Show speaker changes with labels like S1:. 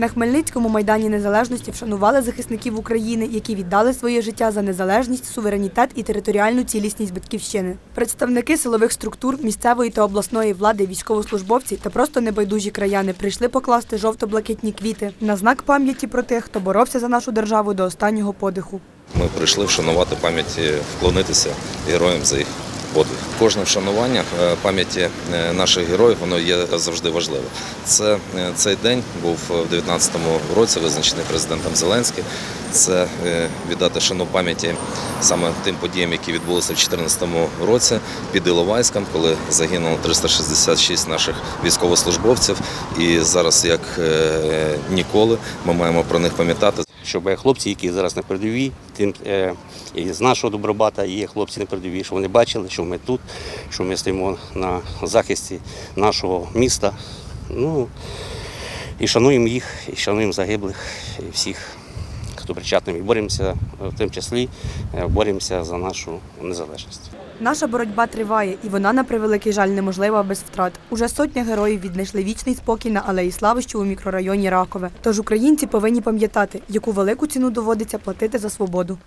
S1: На Хмельницькому майдані незалежності вшанували захисників України, які віддали своє життя за незалежність, суверенітет і територіальну цілісність батьківщини. Представники силових структур, місцевої та обласної влади, військовослужбовці та просто небайдужі краяни прийшли покласти жовто-блакитні квіти на знак пам'яті про тих, хто боровся за нашу державу до останнього подиху.
S2: Ми прийшли вшанувати пам'яті, вклонитися героям за їх подвиг. Кожне вшанування е, пам'яті е, наших героїв воно є завжди важливе. Це е, цей день був в 2019 році визначений президентом Зеленським. Це віддати шану пам'яті саме тим подіям, які відбулися в 2014 році під Іловайськом, коли загинуло 366 наших військовослужбовців. І зараз, як ніколи, ми маємо про них пам'ятати.
S3: Щоб хлопці, які зараз на передовій, тим е, і з нашого добробата є хлопці на передовій, щоб вони бачили, що ми тут, що ми стоїмо на захисті нашого міста. Ну і шануємо їх, і шануємо загиблих, і всіх, хто причетний. І боремося е, в тим числі, е, боремося за нашу незалежність.
S1: Наша боротьба триває, і вона, на превеликий жаль, неможлива без втрат. Уже сотня героїв віднайшли вічний спокій на алеї Слави, що у мікрорайоні Ракове. Тож українці повинні пам'ятати, яку велику ціну доводиться платити за свободу.